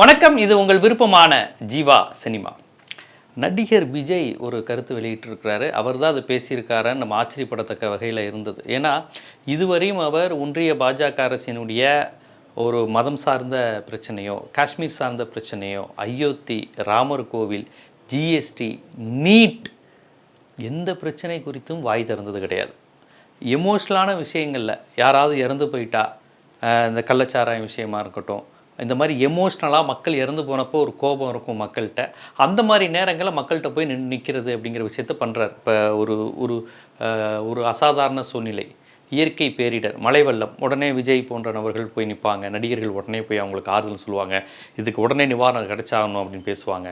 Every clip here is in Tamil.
வணக்கம் இது உங்கள் விருப்பமான ஜீவா சினிமா. நடிகர் விஜய் ஒரு கருத்து வெளியிட்டிருக்கிறாரு. அவர் தான் அது பேசியிருக்காருன்னு நம்ம ஆச்சரியப்படத்தக்க வகையில் இருந்தது. ஏன்னா இதுவரையும் அவர் ஒன்றிய பாஜக அரசினுடைய ஒரு மதம் சார்ந்த பிரச்சனையோ காஷ்மீர் சார்ந்த பிரச்சனையோ அயோத்தி ராமர் கோவில் ஜிஎஸ்டி நீட் எந்த பிரச்சனை குறித்தும் வாய் திறந்தது கிடையாது. எமோஷ்னலான விஷயங்களில் யாராவது இறந்து போயிட்டா இந்த கள்ளச்சாராயம் விஷயமா இருக்கட்டும் இந்த மாதிரி எமோஷ்னலாக மக்கள் இறந்து போனப்போ ஒரு கோபம் இருக்கும் மக்கள்கிட்ட. அந்த மாதிரி நேரங்களில் மக்கள்கிட்ட போய் நின்று நிற்கிறது அப்படிங்கிற விஷயத்த பண்ணுறார் இப்போ ஒரு ஒரு ஒரு அசாதாரண சூழ்நிலை. இயற்கை பேரிடர் மழை வெள்ளம் உடனே விஜய் போன்ற நபர்கள் போய் நிற்பாங்க நடிகர்கள் உடனே போய் அவங்களுக்கு ஆறுதல் சொல்லுவாங்க. இதுக்கு உடனே நிவாரணம் கிடைச்சாகணும் அப்படின்னு பேசுவாங்க.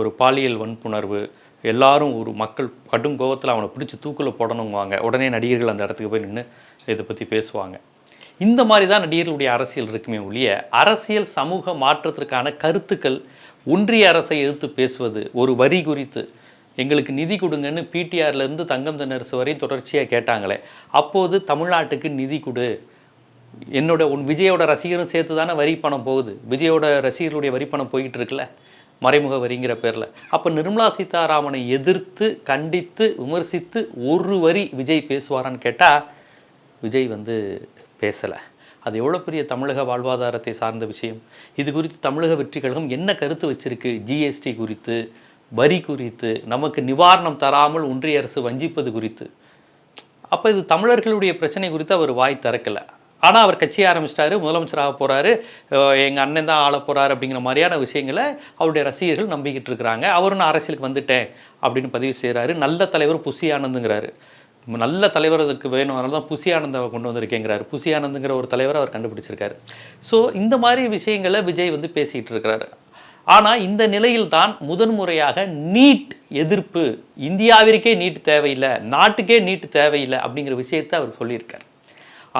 ஒரு பாலியல் வன்புணர்வு எல்லாரும் ஒரு மக்கள் கடும் கோபத்தில் அவனை பிடிச்சி தூக்கில் போடணுங்குவாங்க உடனே நடிகர்கள் அந்த இடத்துக்கு போய் நின்று இதை பற்றி பேசுவாங்க. இந்த மாதிரி தான் நடிகர்களுடைய அரசியல் இருக்குமே ஒழிய அரசியல் சமூக மாற்றத்திற்கான கருத்துக்கள் ஒன்றிய அரசை எதிர்த்து பேசுவது ஒரு வரி குறித்து எங்களுக்கு நிதி கொடுங்கன்னு பிடிஆர்லேருந்து தங்கம் தென்னரசு வரையும் தொடர்ச்சியாக கேட்டாங்களே அப்போது தமிழ்நாட்டுக்கு நிதி கொடு. என்னோட உன் விஜயோட ரசிகரும் சேர்த்து தானே வரி பணம் போகுது. விஜயோட ரசிகர்களுடைய வரி பணம் போய்கிட்டு இருக்குல்ல மறைமுக வரிங்கிற பேரில். அப்போ நிர்மலா சீதாராமனை எதிர்த்து கண்டித்து விமர்சித்து ஒரு வரி விஜய் பேசுவாரான்னு கேட்டால் விஜய் வந்து பேசலை. அது எவ்வளோ பெரிய தமிழக வாழ்வாதாரத்தை சார்ந்த விஷயம். இது குறித்து தமிழக வெற்றி கழகம் என்ன கருத்து வச்சிருக்கு? ஜிஎஸ்டி குறித்து வரி குறித்து நமக்கு நிவாரணம் தராமல் ஒன்றிய அரசு வஞ்சிப்பது குறித்து. அப்போ இது தமிழர்களுடைய பிரச்சனை குறித்து அவர் வாய் திறக்கலை. ஆனால் அவர் கட்சி ஆரம்பிச்சிட்டாரு முதலமைச்சராக போகிறாரு எங்கள் அண்ணன் தான் ஆள போகிறாரு அப்படிங்கிற மாதிரியான விஷயங்களை அவருடைய ரசிகர்கள் நம்பிக்கிட்டு இருக்கிறாங்க. அவரும் நான் அரசியலுக்கு வந்துட்டேன் அப்படின்னு பதிவு செய்கிறாரு நல்ல தலைவர் புசி ஆனந்துங்கிறாரு. நல்ல தலைவர் அதுக்கு வேணும். அதனால தான் புசி கொண்டு வந்திருக்கேங்கிறாரு. புசியானந்துங்கிற ஒரு தலைவரை அவர் கண்டுபிடிச்சிருக்காரு. ஸோ இந்த மாதிரி விஷயங்களை விஜய் வந்து பேசிகிட்டு இருக்கிறாரு. ஆனால் இந்த நிலையில் தான் முதன்முறையாக நீட் எதிர்ப்பு இந்தியாவிற்கே நீட் தேவையில்லை நாட்டுக்கே நீட் தேவையில்லை அப்படிங்கிற விஷயத்தை அவர் சொல்லியிருக்கார்.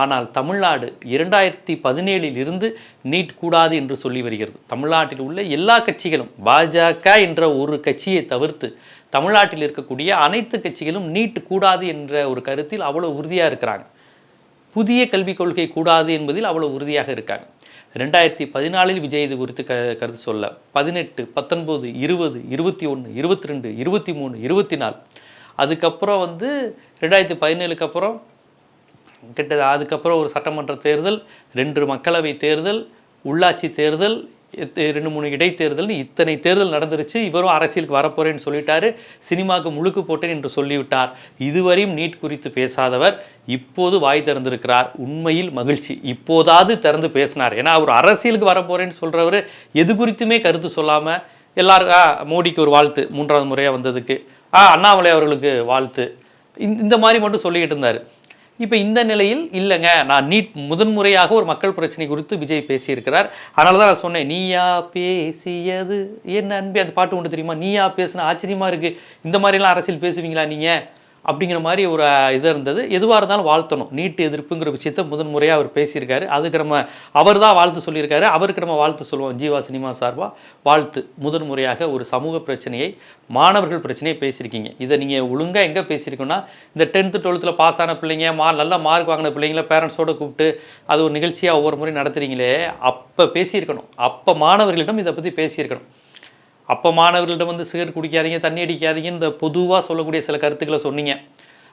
ஆனால் தமிழ்நாடு இரண்டாயிரத்தி பதினேழில் இருந்து நீட் கூடாது என்று சொல்லி வருகிறது. தமிழ்நாட்டில் உள்ள எல்லா கட்சிகளும் பாஜக என்ற ஒரு கட்சியை தவிர்த்து தமிழ்நாட்டில் இருக்கக்கூடிய அனைத்து கட்சிகளும் நீட் கூடாது என்ற ஒரு கருத்தில் அவ்வளோ உறுதியாக இருக்கிறாங்க. புதிய கல்விக் கொள்கை கூடாது என்பதில் அவ்வளோ உறுதியாக இருக்காங்க. ரெண்டாயிரத்தி பதினாலில் விஜய் இது குறித்து க கருத்து சொல்ல பதினெட்டு பத்தொன்பது இருபது இருபத்தி ஒன்று இருபத்தி ரெண்டு இருபத்தி மூணு இருபத்தி நாலு. அதுக்கப்புறம் வந்து ரெண்டாயிரத்தி பதினேழுக்கு அப்புறம் கிட்ட அதுக்கப்புறம் ஒரு சட்டமன்ற தேர்தல் ரெண்டு மக்களவை தேர்தல் உள்ளாட்சி தேர்தல் ரெண்டு மூணு இடைத்தேர்தல்னு இத்தனை தேர்தல் நடந்துருச்சு இவரும் அரசியலுக்கு வரப்போறேன்னு சொல்லிட்டாரு சினிமாவுக்கு முழுக்கு போட்டேன் என்று சொல்லிவிட்டார். இதுவரையும் நீட் குறித்து பேசாதவர் இப்போது வாய் திறந்திருக்கிறார். உண்மையில் மகிழ்ச்சி. இப்போதாவது திறந்து பேசினார். ஏன்னா அவர் அரசியலுக்கு வரப்போறேன்னு சொல்றவர் எது குறித்துமே கருத்து சொல்லாமல் எல்லாரும் ஆ, மோடிக்கு ஒரு வாழ்த்து மூன்றாவது முறையாக வந்ததுக்கு. ஆ அண்ணாமலை அவர்களுக்கு வாழ்த்து. இந்த மாதிரி மட்டும் சொல்லிக்கிட்டு இருந்தார். இப்போ இந்த நிலையில் இல்லைங்க. நான் நீட் முதன்முறையாக ஒரு மக்கள் பிரச்சனை குறித்து விஜய் பேசியிருக்கிறார். அதனால தான் நான் சொன்னேன் நீயா பேசியது? என்ன அன்பே அந்த பாட்டு ஒன்று தெரியுமா? நீயா பேசுனா ஆச்சரியமாக இருக்குது இந்த மாதிரிலாம் அரசியல் பேசுவீங்களா நீங்கள் அப்படிங்கிற மாதிரி ஒரு இது இருந்தது. எதுவாக இருந்தாலும் வாழ்த்தணும். நீட்டு எதிர்ப்புங்கிற விஷயத்த முதன்முறையாக அவர் பேசியிருக்காரு. அதுக்கு நம்ம அவர் தான் வாழ்த்து சொல்லியிருக்காரு. அவருக்கு நம்ம வாழ்த்து சொல்லுவோம். ஜீவா சினிமா சார்பாக வாழ்த்து. முதன்முறையாக ஒரு சமூக பிரச்சனையை மாணவர்கள் பிரச்சனையை பேசியிருக்கீங்க. இதை நீங்கள் ஒழுங்காக எங்கே பேசியிருக்கோன்னா இந்த டென்த்து டுவெல்த்தில் பாஸ் ஆன பிள்ளைங்க மா நல்ல மார்க் வாங்கின பிள்ளைங்கள பேரண்ட்ஸோடு கூப்பிட்டு அது ஒரு நிகழ்ச்சியாக ஒவ்வொரு முறை நடத்துகிறீங்களே அப்போ பேசியிருக்கணும். அப்போ மாணவர்களிடம் இதை பற்றி பேசியிருக்கணும். அப்போ மாணவர்களிடம் வந்து சிகரெட் குடிக்காதீங்க தண்ணி அடிக்காதீங்க இந்த பொதுவாக சொல்லக்கூடிய சில கருத்துக்களை சொன்னீங்க.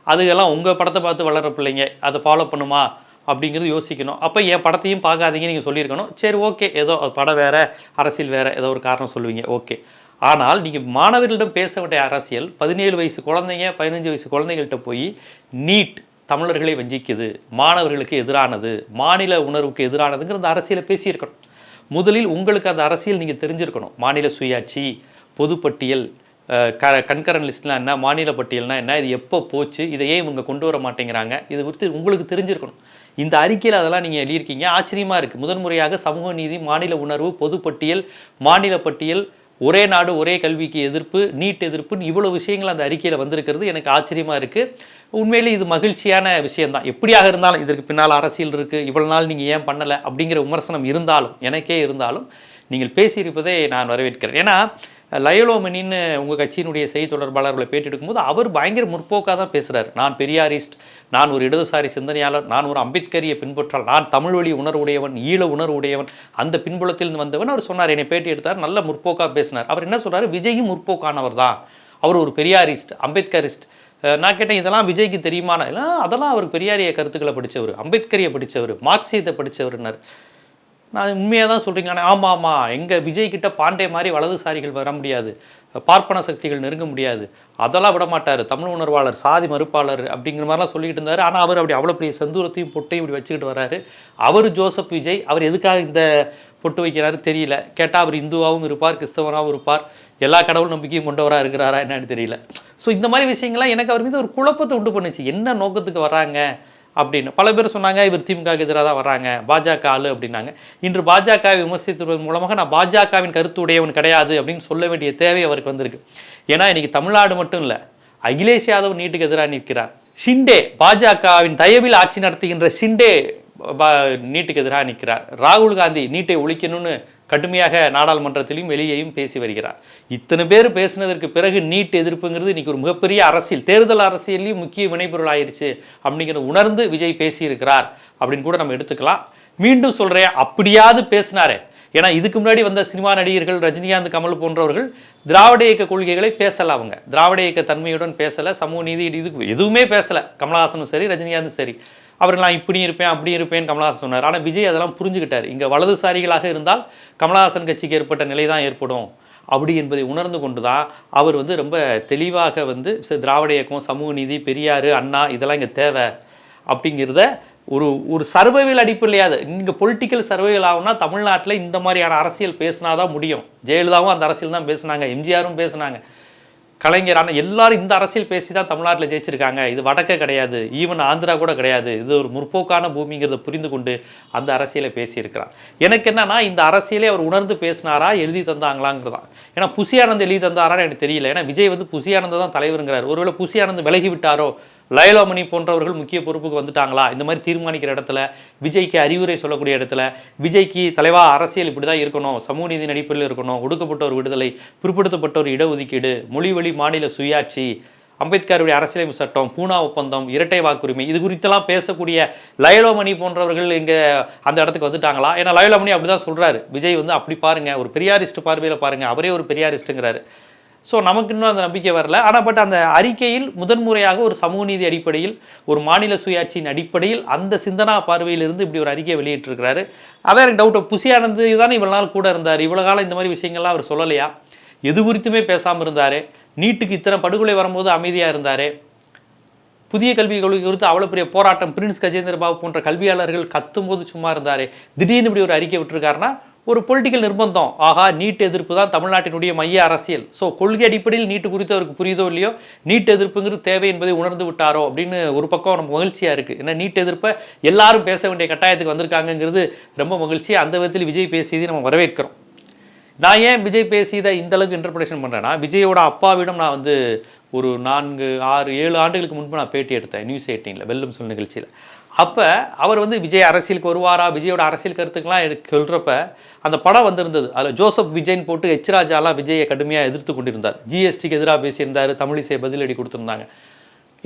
அதுக்கெல்லாம் உங்கள் படத்தை பார்த்து வளர பிள்ளைங்க அதை ஃபாலோ பண்ணுமா? அப்படிங்கிறது யோசிக்கணும். அப்போ என் படத்தையும் பார்க்காதீங்க நீங்கள் சொல்லியிருக்கணும். சரி ஓகே ஏதோ அது படம் வேறு அரசியல் வேறு ஏதோ ஒரு காரணம் சொல்லுவீங்க. ஓகே ஆனால் நீங்கள் மாணவர்களிடம் பேச வேண்டிய அரசியல் பதினேழு வயசு குழந்தைங்க பதினஞ்சு வயசு குழந்தைகள்கிட்ட போய் நீட் தமிழர்களை வஞ்சிக்குது மாணவர்களுக்கு எதிரானது மாநில உணர்வுக்கு எதிரானதுங்கிற அந்த அரசியலை பேசியிருக்கணும். முதலில் உங்களுக்கு அந்த அரசியல் நீங்கள் தெரிஞ்சிருக்கணும். மாநில சுயாட்சி பொதுப்பட்டியல் க கண்கரன் லிஸ்ட்லாம் என்ன மாநில பட்டியல்னா என்ன இது எப்போ போச்சு இதை ஏன் இவங்க கொண்டு வர மாட்டேங்கிறாங்க இது குறித்து உங்களுக்கு தெரிஞ்சிருக்கணும். இந்த அறிக்கையில் அதெல்லாம் நீங்கள் எழுதியிருக்கீங்க ஆச்சரியமாக இருக்குது முதன்முறையாக சமூக நீதி மாநில உணர்வு பொதுப்பட்டியல் மாநில பட்டியல் ஒரே நாடு ஒரே கல்விக்கு எதிர்ப்பு நீட் எதிர்ப்புன்னு இவ்வளோ விஷயங்கள் அந்த அறிக்கையில் வந்திருக்கிறது. எனக்கு ஆச்சரியமாக இருக்குது உண்மையிலே இது மகிழ்ச்சியான விஷயம்தான். எப்படியாக இருந்தாலும் இதற்கு பின்னால் அரசியல் இருக்குது இவ்வளோ நாள் நீங்கள் ஏன் பண்ணலை அப்படிங்கிற விமர்சனம் இருந்தாலும் எனக்கே இருந்தாலும் நீங்கள் பேசியிருப்பதை நான் வரவேற்கிறேன். ஏன்னா லயலோமினின்னு உங்கள் கட்சியினுடைய செய்தி தொடர்பாளர்களை பேட்டி எடுக்கும்போது அவர் பயங்கர முற்போக்காக தான் பேசுகிறார் நான் பெரியாரிஸ்ட் நான் ஒரு இடதுசாரி சிந்தனையாளர் நான் ஒரு அம்பேத்கரியை பின்பற்றால் நான் தமிழ் வழி உணர்வுடையவன் ஈழ உணர்வுடையவன் அந்த பின்புலத்தில் வந்தவன் அவர் சொன்னார் என்னை பேட்டி எடுத்தார் நல்ல முற்போக்காக பேசினார். அவர் என்ன சொல்கிறார் விஜயும் முற்போக்கானவர் தான். அவர் ஒரு பெரியாரிஸ்ட் அம்பேத்கரிஸ்ட். நான் கேட்டேன் இதெல்லாம் விஜய்க்கு தெரியுமானா இல்லை அதெல்லாம் அவர் பெரியாரிய கருத்துக்களை படித்தவர் அம்பேத்கரியை படித்தவர் மார்க்சியத்தை படித்தவர்னார் நான் உண்மையாக தான் சொல்கிறீங்க ஆனால் ஆமாம் ஆமாம் எங்கள் விஜய்கிட்ட பாண்டே மாதிரி வலதுசாரிகள் வர முடியாது. பார்ப்பன சக்திகள் நெருங்க முடியாது. அதெல்லாம் விட மாட்டார். தமிழ் உணர்வாளர் சாதி மறுப்பாளர் அப்படிங்கிற மாதிரிலாம் சொல்லிக்கிட்டு இருந்தார். ஆனால் அவர் அப்படி அவ்வளோ பெரிய செந்தூரத்தையும் பொட்டையும் இப்படி வச்சுக்கிட்டு வராரு. அவர் ஜோசப் விஜய் அவர் எதுக்காக இந்த பொட்டு வைக்கிறாரு தெரியல. கேட்டால் அவர் இந்துவாகவும் இருப்பார் கிறிஸ்தவனாகவும் இருப்பார். எல்லா கடவுள் நம்பிக்கையும் கொண்டவராக இருக்கிறாரா என்னன்னு தெரியல. ஸோ இந்த மாதிரி விஷயங்கள்லாம் எனக்கு அவர் மீது ஒரு குழப்பத்தை உண்டு பண்ணுச்சு. என்ன நோக்கத்துக்கு வராங்க? அப்படின்னு. பல பேர் சொன்னாங்க இவர் திமுகவுக்கு எதிராக தான் வராங்க பாஜக ஆளு அப்படின்னாங்க. இன்று பாஜகவை விமர்சித்ததன் மூலமாக நான் பாஜகவின் கருத்து உடையவன் கிடையாது அப்படின்னு சொல்ல வேண்டிய தேவை அவருக்கு வந்திருக்கு. ஏன்னா இன்னைக்கு தமிழ்நாடு மட்டும் இல்லை அகிலேஷ் யாதவ் நீட்டுக்கு எதிராக நிற்கிறார். ஷிண்டே பாஜகவின் தயவில் ஆட்சி நடத்துகின்ற ஷிண்டே நீட்டுக்கு எதிராக நிற்கிறார். ராகுல் காந்தி நீட்டை ஒழிக்கணும்னு கடுமையாக நாடாளுமன்றத்திலையும் வெளியேயும் பேசி வருகிறார். இத்தனை பேர் பேசினதற்கு பிறகு நீட் எதிர்ப்புங்கிறது இன்றைக்கி ஒரு மிகப்பெரிய அரசியல். தேர்தல் அரசியல்லையும் முக்கிய வினைப்பொருள் ஆயிடுச்சு அப்படிங்கிறத உணர்ந்து விஜய் பேசியிருக்கிறார் அப்படின்னு கூட நம்ம எடுத்துக்கலாம். மீண்டும் சொல்கிறேன் அப்படியாவது பேசினாரே. ஏன்னா இதுக்கு முன்னாடி வந்த சினிமா நடிகர்கள் ரஜினிகாந்த் கமல் போன்றவர்கள் திராவிட இயக்க கொள்கைகளை பேசலை அவங்க. திராவிட இயக்க தன்மையுடன் பேசலை சமூக நீதி இதுக்கு எதுவுமே பேசலை. கமலஹாசனும் சரி ரஜினிகாந்தும் சரி. அவர் நான் இப்படி இருப்பேன் அப்படி இருப்பேன் கமலஹாசன் சொன்னார். ஆனால் விஜய் அதெல்லாம் புரிஞ்சுக்கிட்டார். இங்கே வலதுசாரிகளாக இருந்தால் கமலஹாசன் கட்சிக்கு ஏற்பட்ட நிலை தான் ஏற்படும். அப்படி என்பதை உணர்ந்து கொண்டு தான் அவர் வந்து ரொம்ப தெளிவாக வந்து திராவிட இயக்கம் சமூக நீதி பெரியார் அண்ணா இதெல்லாம் இங்கே தேவை. அப்படிங்கிறத ஒரு ஒரு சர்வைவல் அடிப்படையாது இங்கே பொலிட்டிக்கல் சர்வைவல் ஆகும்னா தமிழ்நாட்டில் இந்த மாதிரியான அரசியல் பேசினா தான் முடியும். ஜெயலலிதாவும் அந்த அரசியல் தான் பேசுனாங்க எம்ஜிஆரும் பேசுனாங்க. கலைஞரான எல்லாரும் இந்த அரசியல் பேசி தான் தமிழ்நாட்டில் ஜெயிச்சிருக்காங்க. இது வடக்க கிடையாது. ஈவன் ஆந்திரா கூட கிடையாது. இது ஒரு முற்போக்கான பூமிங்கிறத புரிந்து கொண்டு அந்த அரசியலை பேசியிருக்கிறார். எனக்கு என்னன்னா இந்த அரசியலே அவர் உணர்ந்து பேசினாரா எழுதி தந்தாங்களாங்கிறதான். ஏன்னா புசியானந்த் எழுதி தந்தாரான்னு எனக்கு தெரியல. ஏன்னா விஜய் வந்து புசியானந்த தான் தலைவருங்கிறார். ஒருவேளை புசியானந்த் விலகி விட்டாரோ லயலோமணி போன்றவர்கள் முக்கிய பொறுப்புக்கு வந்துட்டாங்களா? இந்த மாதிரி தீர்மானிக்கிற இடத்துல விஜய்க்கு அறிவுரை சொல்லக்கூடிய இடத்துல விஜய்க்கு தலைவா அரசியல் இப்படி தான் இருக்கணும் சமூக நீதி அடிப்படையில் இருக்கணும் ஒடுக்கப்பட்டோர் விடுதலை பிற்படுத்தப்பட்டோர் இடஒதுக்கீடு மொழிவழி மாநில சுயாட்சி அம்பேத்கருடைய அரசியலமைப்பு சட்டம் பூனா ஒப்பந்தம் இரட்டை வாக்குரிமை இது குறித்தெல்லாம் பேசக்கூடிய லயலோமணி போன்றவர்கள் இங்கே அந்த இடத்துக்கு வந்துட்டாங்களா? ஏன்னா லயலோமணி அப்படி தான் சொல்கிறாரு விஜய் வந்து அப்படி பாருங்கள் ஒரு பெரியாரிஸ்ட் பார்வையில் பாருங்கள் அவரே ஒரு பெரியாரிஸ்ட்டுங்கிறாரு ஸோ நமக்கு இன்னும் அந்த நம்பிக்கை வரல. ஆனால் பட் அந்த அறிக்கையில் முதன்முறையாக ஒரு சமூக நீதி அடிப்படையில் ஒரு மாநில சுயாட்சியின் அடிப்படையில் அந்த சிந்தனா பார்வையிலிருந்து இப்படி ஒரு அறிக்கையை வெளியிட்டிருக்கிறாரு. அதான் எனக்கு டவுட் புசியானந்து தானே இவ்வளோ நாள் கூட இருந்தார். இவ்வளோ காலம் இந்த மாதிரி விஷயங்கள்லாம் அவர் சொல்லலையா? எது குறித்துமே பேசாமல் இருந்தார். நீட்டுக்கு இத்தனை படுகொலை வரும்போது அமைதியாக இருந்தார். புதிய கல்விக் கொள்கை குறித்து அவ்வளோ பெரிய போராட்டம் பிரின்ஸ் கஜேந்திர பாபு போன்ற கல்வியாளர்கள் கத்தும்போது சும்மா இருந்தார். திடீர்னு இப்படி ஒரு அறிக்கை விட்டுருக்காருன்னா ஒரு பொலிட்டிக்கல் நிர்பந்தம். ஆகா நீட் எதிர்ப்பு தான் தமிழ்நாட்டினுடைய மைய அரசியல். ஸோ கொள்கை அடிப்படையில் நீட்டு குறித்து அவருக்கு புரியுதோ இல்லையோ நீட் எதிர்ப்புங்கிறது தேவை என்பதை உணர்ந்து விட்டாரோ அப்படின்னு ஒரு பக்கம் நம்ம மகிழ்ச்சியாக இருக்குது ஏன்னா நீட் எதிர்ப்பை எல்லாரும் பேச வேண்டிய கட்டாயத்துக்கு வந்திருக்காங்கங்கிறது ரொம்ப மகிழ்ச்சி. அந்த விதத்தில் விஜய் பேசியதை நம்ம வரவேற்கிறோம். நான் ஏன் விஜய் பேசியதை இந்த அளவுக்கு இன்டர்பிரேஷன் பண்ணுறேன்னா விஜயோட அப்பாவிடம் நான் வந்து ஒரு நான்கு ஆறு ஏழு ஆண்டுகளுக்கு முன்பு நான் பேட்டி எடுத்தேன். நியூஸ் எயிட்டீனில் வெல்லும் சொல் நிகழ்ச்சியில். அப்போ அவர் வந்து விஜய் அரசியலுக்கு வருவாரா? விஜயோட அரசியல் கருத்துக்கெல்லாம் எனக்கு சொல்கிறப்ப அந்த படம் வந்திருந்தது. அதில் ஜோசப் விஜய்னு போட்டு ஹெச் ராஜாலாம் விஜயை கடுமையாக எதிர்த்து கொண்டிருந்தார். ஜிஎஸ்டிக்கு எதிராக பேசியிருந்தார் தமிழிசை பதிலடி கொடுத்துருந்தாங்க.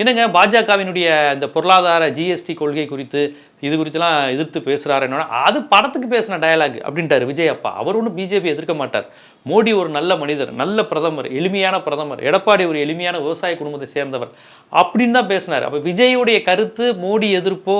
என்னங்க பாஜகவினுடைய இந்த பொருளாதார ஜிஎஸ்டி கொள்கை குறித்து இது குறித்துலாம் எதிர்த்து பேசுகிறாரு என்னன்னா அது படத்துக்கு பேசின டயலாக் அப்படின்ட்டார் விஜய் அப்பா. அவர் ஒன்றும் பிஜேபி எதிர்க்க மாட்டார். மோடி ஒரு நல்ல மனிதர் நல்ல பிரதமர் எளிமையான பிரதமர் எடப்பாடி ஒரு எளிமையான விவசாய குடும்பத்தை சேர்ந்தவர் அப்படின்னு தான் பேசினார். அப்போ விஜயுடைய கருத்து மோடி எதிர்ப்போ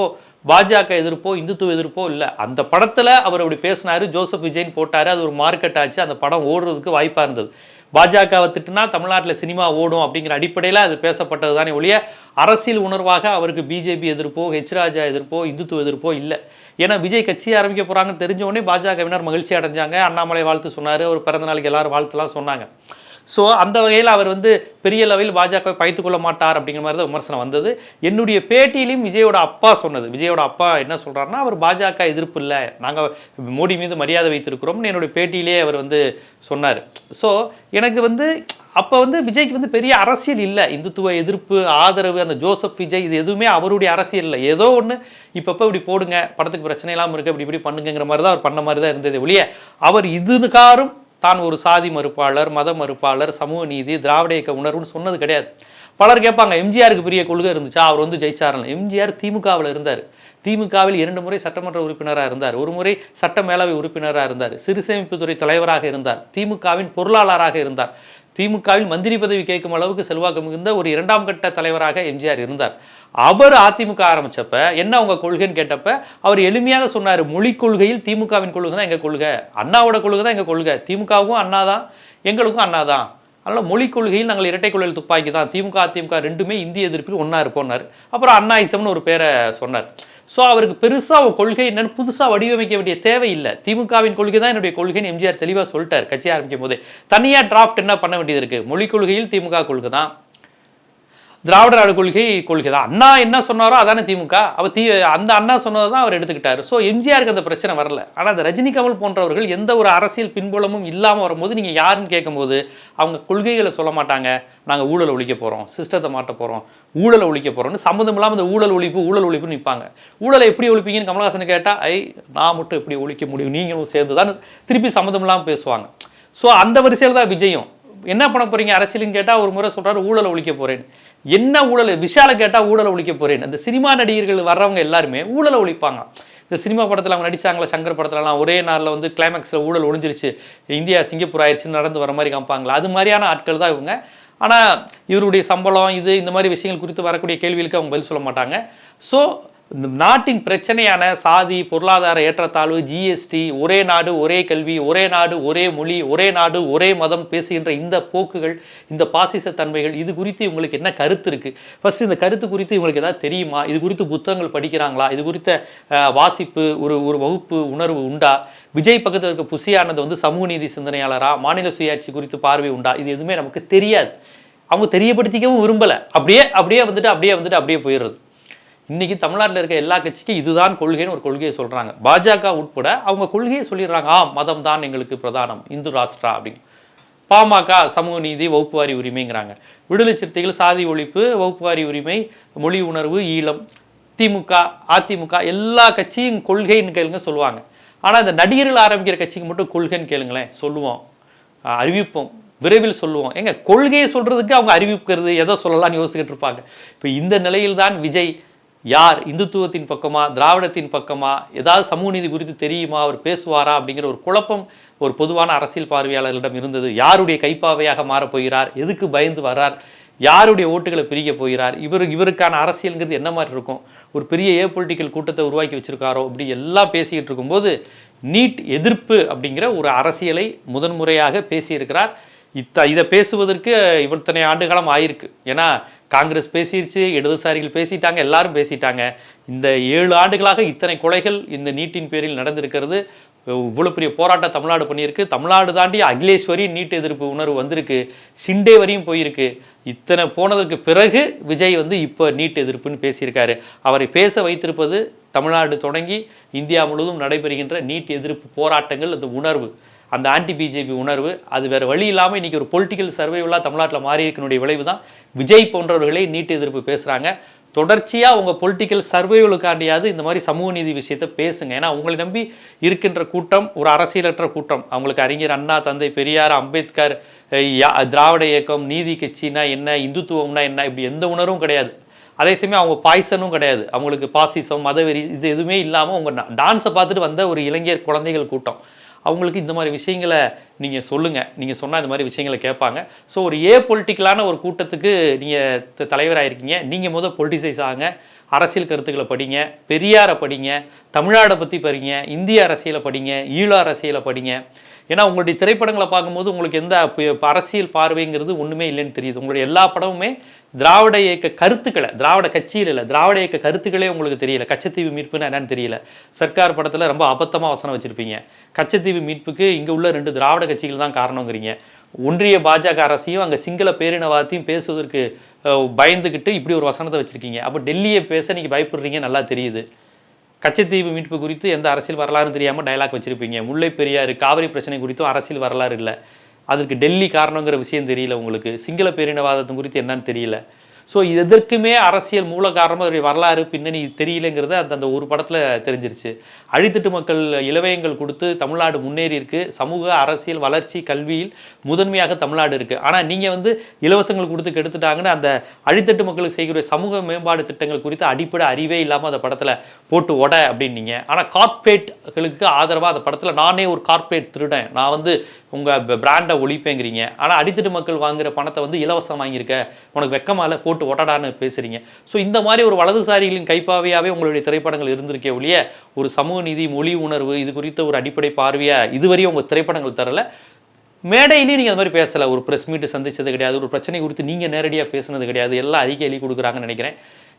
பாஜக எதிர்ப்போ இந்துத்துவ எதிர்ப்போ இல்லை. அந்த படத்தில் அவர் அப்படி பேசினாரு ஜோசப் விஜய்னு போட்டார் அது ஒரு மார்க்கெட் ஆச்சு அந்த படம் ஓடுறதுக்கு வாய்ப்பாக இருந்தது. பாஜகவை திட்டுனா தமிழ்நாட்டில் சினிமா ஓடும் அப்படிங்கிற அடிப்படையில் அது பேசப்பட்டது தானே ஒழிய அரசியல் உணர்வாக அவருக்கு பிஜேபி எதிர்ப்போ ஹெச் ராஜா எதிர்ப்போ இந்துத்துவ எதிர்ப்போ இல்லை. ஏன்னா விஜய் கட்சி ஆரம்பிக்க போகிறாங்கன்னு தெரிஞ்ச உடனே பாஜகவினர் மகிழ்ச்சி அடைஞ்சாங்க. அண்ணாமலை வாழ்த்து சொன்னார். ஒரு பிறந்த நாளைக்கு எல்லாரும் வாழ்த்துலாம் சொன்னாங்க. ஸோ அந்த வகையில் அவர் வந்து பெரிய லெவலில் பாஜகவை பயத்துக்கொள்ள மாட்டார் அப்படிங்கிற மாதிரி தான் விமர்சனம் வந்தது. என்னுடைய பேட்டியிலையும் விஜயோட அப்பா சொன்னது. விஜயோட அப்பா என்ன சொல்கிறாருன்னா அவர் பாஜக எதிர்ப்பு இல்லை. நாங்கள் மோடி மீது மரியாதை வைத்திருக்கிறோம்னு என்னுடைய பேட்டியிலே அவர் வந்து சொன்னார். ஸோ எனக்கு வந்து அப்போ வந்து விஜய்க்கு வந்து பெரிய அரசியல் இல்லை. இந்துத்துவ எதிர்ப்பு ஆதரவு அந்த ஜோசப் விஜய் இது எதுவுமே அவருடைய அரசியல் இல்லை. ஏதோ ஒன்று இப்பப்போ இப்படி போடுங்க படத்துக்கு பிரச்சனை இல்லாமல் இருக்குது இப்படி இப்படி பண்ணுங்கிற மாதிரி தான் அவர் பண்ண மாதிரி தான் இருந்தது ஒழிய அவர் இதுக்காரும் தான் ஒரு சாதி மறுப்பாளர் மத மறுப்பாளர் சமூக நீதி திராவிட இயக்க உணர்வுன்னு சொன்னது கிடையாது. பலர் கேட்பாங்க எம்ஜிஆருக்கு பெரிய கொள்கை இருந்துச்சா? அவர் வந்து ஜெயிச்சாரன் எம்ஜிஆர் திமுகவில் இருந்தார். திமுகவில் இரண்டு முறை சட்டமன்ற உறுப்பினராக இருந்தார். ஒரு முறை சட்ட மேலவை உறுப்பினராக இருந்தார். சிறுசேமிப்புத்துறை தலைவராக இருந்தார். திமுகவின் பொருளாளராக இருந்தார். திமுகவில் மந்திரி பதவி கேட்கும் அளவுக்கு செல்வாக்கு மிகுந்த ஒரு இரண்டாம் கட்ட தலைவராக எம்ஜிஆர் இருந்தார். அவர் அதிமுக ஆரம்பித்தப்ப என்ன உங்கள் கொள்கைன்னு கேட்டப்ப அவர் எளிமையாக சொன்னார் மொழி கொள்கையில் திமுகவின் கொள்கை தான் எங்கள் கொள்கை. அண்ணாவோட கொள்கை தான் எங்கள் கொள்கை. திமுகவுக்கும் அண்ணா தான் எங்களுக்கும் அண்ணா தான் அதனால் மொழிக் கொள்கையில் நாங்கள் இரட்டை கொள்கையில் துப்பாக்கி தான். திமுக அதிமுக ரெண்டுமே இந்திய எதிர்ப்பில் ஒன்றா இருப்போம்னார் அப்புறம் அண்ணாயிசம்னு ஒரு பேரை சொன்னார். ஸோ அவருக்கு பெருசாக கொள்கை என்னன்னு புதுசாக வடிவமைக்க வேண்டிய தேவை இல்லை. திமுகவின் கொள்கை தான் என்னுடைய கொள்கைன்னு எம்ஜிஆர் தெளிவாக சொல்லிட்டார் கட்சி ஆரம்பிக்கும் போதே தனியாக டிராஃப்ட் என்ன பண்ண வேண்டியது இருக்குது மொழிக் கொள்கையில் திமுக கொள்கை தான். திராவிட நாடு கொள்கை கொள்கை தான். அண்ணா என்ன சொன்னாரோ அதானே திமுக. அவர் தீ அந்த அண்ணா சொன்னதை தான் அவர் எடுத்துக்கிட்டார். ஸோ எம்ஜிஆருக்கு அந்த பிரச்சனை வரல. ஆனால் அந்த ரஜினி கமல் போன்றவர்கள் எந்த ஒரு அரசியல் பின்புலமும் இல்லாமல் வரும்போது நீங்கள் யாருன்னு கேட்கும்போது அவங்க கொள்கைகளை சொல்ல மாட்டாங்க. நாங்கள் ஊழல் ஒழிக்க போகிறோம் சிஸ்டத்தை மாட்ட போகிறோம் ஊழலை ஒழிக்க போகிறோம்னு சம்மந்தம் இல்லாமல் இந்த ஊழல் ஒழிப்பு ஊழல் ஒழிப்புன்னு நிற்பாங்க ஊழலை எப்படி ஒழிப்பீங்கன்னு கமலஹாசன் கேட்டால் ஐ நான் மட்டும் எப்படி ஒழிக்க முடியும்? நீங்களும் சேர்ந்து தான் திருப்பி சம்மந்தம் இல்லாமல் பேசுவாங்க. ஸோ அந்த வரிசையில் தான் விஜயம். என்ன பண்ண போறீங்க அரசியலுன்னு கேட்டால் ஒரு முறை சொல்றாரு ஊழலை ஒழிக்க போறேன். என்ன ஊழல்? விஷால கேட்டால் ஊழலை ஒழிக்க போறேன். அந்த சினிமா நடிகர்கள் வர்றவங்க எல்லாருமே ஊழலை ஒழிப்பாங்க. இந்த சினிமா படத்தில் அவங்க நடித்தாங்களே சங்கர் படத்துலலாம் ஒரே நாளில் வந்து கிளைமேக்ஸில் ஊழல் ஒழிஞ்சிருச்சு. இந்தியா சிங்கப்பூர் ஆயிடுச்சுன்னு நடந்து வர மாதிரி காமிப்பாங்களா? அது மாதிரியான ஆட்கள் தான் இவங்க. ஆனால் இவருடைய சம்பளம் இது இந்த மாதிரி விஷயங்கள் குறித்து வரக்கூடிய கேள்விகளுக்கு அவங்க பதில் சொல்ல மாட்டாங்க. ஸோ இந்த நாட்டின் பிரச்சனையான சாதி பொருளாதார ஏற்றத்தாழ்வு ஜிஎஸ்டி ஒரே நாடு ஒரே கல்வி ஒரே நாடு ஒரே மொழி ஒரே நாடு ஒரே மதம் பேசுகின்ற இந்த போக்குகள் இந்த பாசிச தன்மைகள் இது குறித்து இவங்களுக்கு என்ன கருத்து இருக்குது ஃபர்ஸ்ட் இந்த கருத்து குறித்து இவங்களுக்கு ஏதாவது தெரியுமா? இது குறித்து புத்தகங்கள் படிக்கிறாங்களா? இது குறித்த வாசிப்பு ஒரு ஒரு வகுப்பு உணர்வு உண்டா? விஜய் பக்கத்தில் இருக்க புசியானது வந்து சமூக நீதி சிந்தனையாளரா? மாநில சுயாட்சி குறித்து பார்வை உண்டா? இது எதுவுமே நமக்கு தெரியாது. அவங்க தெரியப்படுத்திக்கவும் விரும்பலை. அப்படியே அப்படியே வந்துட்டு அப்படியே வந்துட்டு அப்படியே போயிடுறது. இன்றைக்கி தமிழ்நாட்டில் இருக்க எல்லா கட்சிக்கும் இதுதான் கொள்கைன்னு ஒரு கொள்கையை சொல்கிறாங்க பாஜக உட்பட அவங்க கொள்கையை சொல்லிடுறாங்க. ஆ மதம் தான் எங்களுக்கு பிரதானம். இந்து ராஷ்டிரா அப்படின்னு. பாமக சமூக நீதி வகுப்பு வாரி உரிமைங்கிறாங்க. விடுதலை சிறுத்தைகள் சாதி ஒழிப்பு வகுப்பு வாரி உரிமை மொழி உணர்வு ஈழம் திமுக அதிமுக எல்லா கட்சியும் கொள்கைன்னு கேளுங்க சொல்லுவாங்க. ஆனால் இந்த நடிகர்கள் ஆரம்பிக்கிற கட்சிக்கு மட்டும் கொள்கைன்னு கேளுங்களேன் சொல்லுவோம். அறிவிப்போம். விரைவில் சொல்லுவோம். எங்க கொள்கையை சொல்றதுக்கு அவங்க அறிவிக்கிறது எதை சொல்லலாம்னு யோசிச்சுக்கிட்டு இருப்பாங்க. இப்போ இந்த நிலையில்தான் விஜய் யார் இந்துத்துவத்தின் பக்கமா திராவிடத்தின் பக்கமா ஏதாவது சமூக நீதி குறித்து தெரியுமா அவர் பேசுவாரா அப்படிங்கிற ஒரு குழப்பம் ஒரு பொதுவான அரசியல் பார்வையாளர்களிடம் இருந்தது. யாருடைய கைப்பாவையாக மாறப் போகிறார்? எதுக்கு பயந்து வர்றார்? யாருடைய ஓட்டுகளை பிரிக்க போகிறார்? இவர் இவருக்கான அரசியலுங்கிறது என்ன மாதிரி இருக்கும்? ஒரு பெரிய ஏ பொலிட்டிக்கல் கூட்டத்தை உருவாக்கி வச்சிருக்காரோ? இப்படி எல்லாம் பேசிக்கிட்டு இருக்கும்போது நீட் எதிர்ப்பு அப்படிங்கிற ஒரு அரசியலை முதன்முறையாக பேசியிருக்கிறார். இத்த இதை பேசுவதற்கு இத்தனை ஆண்டு காலம் ஆயிருக்கு. ஏன்னா காங்கிரஸ் பேசிருச்சு இடதுசாரிகள் பேசிட்டாங்க எல்லாரும் பேசிட்டாங்க. இந்த ஏழு ஆண்டுகளாக இத்தனை கொலைகள் இந்த நீட்டின் பேரில் நடந்திருக்கிறது. இவ்வளோ பெரிய போராட்டம் தமிழ்நாடு பண்ணியிருக்கு. தமிழ்நாடு தாண்டி அகிலேஷ் வரையும் நீட் எதிர்ப்பு உணர்வு வந்திருக்கு. சிண்டே வரையும் போயிருக்கு. இத்தனை போனதற்கு பிறகு விஜய் வந்து இப்போ நீட் எதிர்ப்புன்னு பேசியிருக்காரு. அவரை பேச வைத்திருப்பது தமிழ்நாடு தொடங்கி இந்தியா முழுவதும் நடைபெறுகின்ற நீட் எதிர்ப்பு போராட்டங்கள் அந்த உணர்வு. அந்த ஆன்டி பிஜேபி உணர்வு அது வேறு வழி இல்லாமல் இன்றைக்கி ஒரு பொலிட்டிக்கல் சர்வைவலாக தமிழ்நாட்டில் மாறி இருக்கனுடைய விளைவு தான். விஜய் போன்றவர்களே நீட்டு எதிர்ப்பு பேசுகிறாங்க தொடர்ச்சியாக உங்கள் பொலிட்டிக்கல் சர்வைவலுக்காண்டியாவது இந்த மாதிரி சமூக நீதி விஷயத்தை பேசுங்க. ஏன்னா உங்களை நம்பி இருக்கின்ற கூட்டம் ஒரு அரசியலற்ற கூட்டம். அவங்களுக்கு அறிஞர் அண்ணா தந்தை பெரியார் அம்பேத்கர் யா- திராவிட இயக்கம் நீதி கட்சினா என்ன இந்துத்துவம்னா என்ன இப்படி எந்த உணர்வும் கிடையாது. அதே சமயம் அவங்க பாய்சனும் கிடையாது. அவங்களுக்கு பாசிசம் மதவெறி இது எதுவுமே இல்லாமல் அவங்க டான்ஸை பார்த்துட்டு வந்த ஒரு இளைஞர் குழந்தைகள் கூட்டம். அவங்களுக்கு இந்த மாதிரி விஷயங்களை நீங்கள் சொல்லுங்கள் நீங்கள் சொன்னால் இந்த மாதிரி விஷயங்களை கேட்பாங்க. ஸோ ஒரு ஏ பொலிட்டிக்கலான ஒரு கூட்டத்துக்கு நீங்கள் தலைவராக இருக்கீங்க நீங்கள் முதல் பொலிட்டிசைஸ் ஆகுங்க. அரசியல் கருத்துக்களை படிங்க. பெரியாரை படிங்க. தமிழ்நாடை பற்றி படிங்க. இந்திய அரசியலை படிங்க. ஈழ அரசியலை படிங்க. ஏன்னா உங்களுடைய திரைப்படங்களை பார்க்கும்போது உங்களுக்கு எந்த அரசியல் பார்வைங்கிறது ஒன்றுமே இல்லைன்னு தெரியுது. உங்களுடைய எல்லா படமுமே திராவிட இயக்க கருத்துக்களை திராவிட கட்சியில் இல்லை திராவிட இயக்க கருத்துக்களே உங்களுக்கு தெரியல. கச்சத்தீவு மீட்புன்னு என்னன்னு தெரியல. சர்க்கார் படத்தில் ரொம்ப அபத்தமாக வசனம் வச்சுருப்பீங்க. கச்சத்தீவு மீட்புக்கு இங்கே உள்ள ரெண்டு திராவிட கட்சிகள் தான் காரணங்கிறீங்க. ஒன்றிய பாஜக அரசையும் அங்கே சிங்கள பேரினவாதத்தையும் பேசுவதற்கு பயந்துக்கிட்டு இப்படி ஒரு வசனத்தை வச்சுருக்கீங்க. அப்போ டெல்லியை பேச நீங்கள் பயப்படுறீங்க நல்லா தெரியுது. கச்சத்தீவு மீட்பு குறித்து எந்த அரசியல் வரலாறும் தெரியாமல் டயலாக் வச்சுருப்பீங்க. முல்லை பெரியாறு காவிரி பிரச்சனை குறித்தும் அரசியல் வரலாறு இல்லை. அதற்கு டெல்லி காரணங்கிற விஷயம் தெரியல உங்களுக்கு. சிங்கள பேரினவாதத்தை குறித்து என்னன்னு தெரியல. ஸோ எதற்குமே அரசியல் மூல காரணமாக அதனுடைய வரலாறு பின்னணி தெரியலங்கிறது அந்த அந்த ஒரு படத்தில் தெரிஞ்சிருச்சு. அழித்திட்டு மக்கள் இலவயங்கள் கொடுத்து தமிழ்நாடு முன்னேறி இருக்கு. சமூக அரசியல் வளர்ச்சி கல்வியில் முதன்மையாக தமிழ்நாடு இருக்குது ஆனால் நீங்கள் வந்து இலவசங்கள் கொடுத்து கெடுத்துட்டாங்கன்னு அந்த அழித்தட்டு மக்களுக்கு செய்கிற சமூக மேம்பாடு திட்டங்கள் குறித்து அடிப்படை அறிவே இல்லாமல் அந்த படத்தில் போட்டு ஒட அப்படின்னீங்க. ஆனால் கார்ப்பரேட்களுக்கு ஆதரவாக அந்த படத்தில் நானே ஒரு கார்ப்பரேட் திருடன். நான் வந்து உங்கள் பிராண்டை ஒழிப்பேங்கிறீங்க. ஆனால் அடித்தட்டு மக்கள் வாங்குகிற பணத்தை வந்து இலவசம் வாங்கியிருக்க. உனக்கு வெக்கமால போட்டு ஒட்டடான்னு பேசுகிறீங்க ஸோ இந்த மாதிரி ஒரு வலதுசாரிகளின் கைப்பாவையாகவே உங்களுடைய திரைப்படங்கள் இருந்திருக்கே ஒழிய ஒரு சமூக நீதி மொழி உணர்வு இது குறித்த ஒரு அடிப்படை பார்வையாக இதுவரையும் உங்கள் திரைப்படங்கள் தரல. மேடையிலேயே நீங்கள் அது மாதிரி பேசலை. ஒரு ப்ரெஸ் மீட்டு சந்திச்சது கிடையாது. ஒரு பிரச்சனை குறித்து நீங்கள் நேரடியாக பேசுனது கிடையாது. எல்லாம் அறிக்கை எழுதி கொடுக்குறாங்கன்னு நினைக்கிறேன்.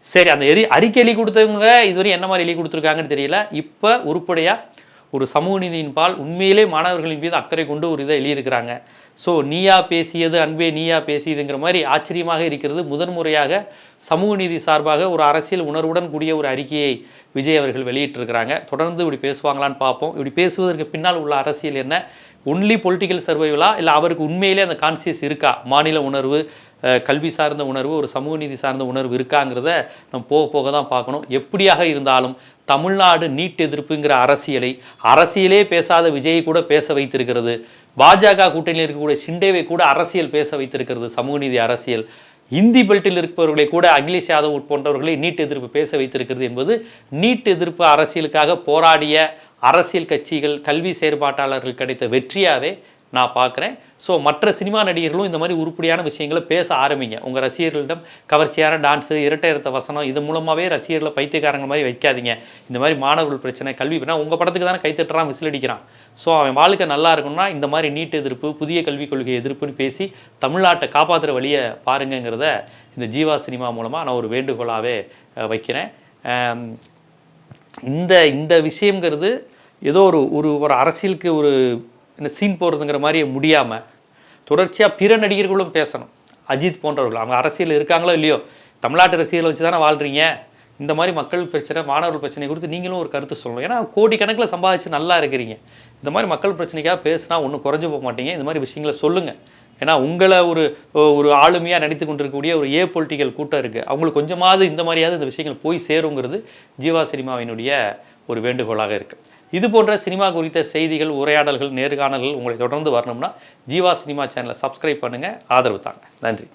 சரி அந்த எரி அறிக்கை எழுதி கொடுத்தவங்க இதுவரை என்ன மாதிரி எழுதி கொடுத்துருக்காங்கன்னு தெரியல. இப்போ உருப்படியாக ஒரு சமூக நீதியின் பால் உண்மையிலே மாணவர்களின் மீது அக்கறை கொண்டு ஒரு இதை எழுதியிருக்கிறாங்க. ஸோ நீயா பேசியது அன்பே நீயா பேசியதுங்கிற மாதிரி ஆச்சரியமாக இருக்கிறது முதன்முறையாக சமூக நீதி சார்பாக ஒரு அரசியல் உணர்வுடன் கூடிய ஒரு அறிக்கையை விஜய் அவர்கள் வெளியிட்டிருக்கிறாங்க. தொடர்ந்து இப்படி பேசுவாங்களான்னு பார்ப்போம். இப்படி பேசுவதற்கு பின்னால் உள்ள அரசியல் என்ன? ஒன்லி பொலிட்டிக்கல் சர்வைவலா இல்லை அவருக்கு உண்மையிலே அந்த கான்சியஸ் இருக்கா? மாநில உணர்வு கல்வி சார்ந்த உணர்வு ஒரு சமூக நீதி சார்ந்த உணர்வு இருக்காங்கிறத நம்ம போக போக தான் பார்க்கணும். எப்படியாக இருந்தாலும் தமிழ்நாடு நீட் எதிர்ப்புங்கிற அரசியலை அரசியலே பேசாத விஜயை கூட பேச வைத்திருக்கிறது. பாஜக கூட்டணியில் இருக்கக்கூடிய சிண்டேவை கூட அரசியல் பேச வைத்திருக்கிறது சமூக நீதி அரசியல். இந்தி பெல்ட்டில் இருப்பவர்களை கூட அகிலேஷ் யாதவ் போன்றவர்களை நீட் எதிர்ப்பு பேச வைத்திருக்கிறது என்பது நீட் எதிர்ப்பு அரசியலுக்காக போராடிய அரசியல் கட்சிகள் கல்வி செயற்பாட்டாளர்கள் கிடைத்த வெற்றியாவே நான் பார்க்குறேன். ஸோ மற்ற சினிமா நடிகர்களும் இந்த மாதிரி உருப்படியான விஷயங்களை பேச ஆரம்பிங்க. உங்கள் ரசிகர்களிடம் கவர்ச்சியான டான்ஸு இரட்டையர்த்த வசனம் இது மூலமாகவே ரசிகர்களை பைத்தியக்காரங்க மாதிரி வைக்காதீங்க. இந்த மாதிரி மாணவர்கள் பிரச்சனை கல்வி பண்ணால் உங்கள் படத்துக்கு தானே கைத்தட்டுறான் விசில் அடிக்கிறான். ஸோ அவன் வாழ்க்கை நல்லா இருக்கணும்னா இந்த மாதிரி நீட் எதிர்ப்பு புதிய கல்விக் கொள்கை எதிர்ப்புன்னு பேசி தமிழ்நாட்டை காப்பாற்றுற வழியை பாருங்கங்கிறத இந்த ஜீவா சினிமா மூலமாக நான் ஒரு வேண்டுகோளாகவே வைக்கிறேன். இந்த இந்த விஷயங்கிறது ஏதோ ஒரு ஒரு ஒரு அரசியலுக்கு ஒரு இந்த சீன் போடுறதுங்கிற மாதிரியே முடியாமல் தொடர்ச்சியாக பிற நடிகர்களும் பேசணும். அஜித் போன்றவர்கள். அவங்க அரசியல் இருக்காங்களோ இல்லையோ? தமிழ்நாட்டு ரசிகர்களை வச்சு தானே வாழ்கிறீங்க இந்த மாதிரி மக்கள் பிரச்சனை மாணவர்கள் பிரச்சனை குறித்து நீங்களும் ஒரு கருத்து சொல்லணும். ஏன்னா கோடிக்கணக்கில் சம்பாதிச்சு நல்லா இருக்கிறீங்க. இந்த மாதிரி மக்கள் பிரச்சனைக்காக பேசினா ஒன்றும் குறைஞ்சு போக மாட்டீங்க. இந்த மாதிரி விஷயங்களை சொல்லுங்கள் ஏன்னா உங்களை ஒரு ஒரு ஆளுமையாக நடித்து கொண்டிருக்கக்கூடிய ஒரு ஏ பொலிட்டிக்கல் கூட்டம் இருக்குது அவங்களுக்கு கொஞ்சமாவது இந்த மாதிரியாவது இந்த விஷயங்கள் போய் சேருங்கிறது ஜீவா சினிமாவினுடைய ஒரு வேண்டுகோளாக இருக்குது இது போன்ற சினிமா குறித்த செய்திகள் உரையாடல்கள் நேர்காணல்கள் உங்களை தொடர்ந்து வரணும்னா ஜீவா சினிமா சேனலை சப்ஸ்கிரைப் பண்ணுங்கள் ஆதரவு தாங்க. நன்றி.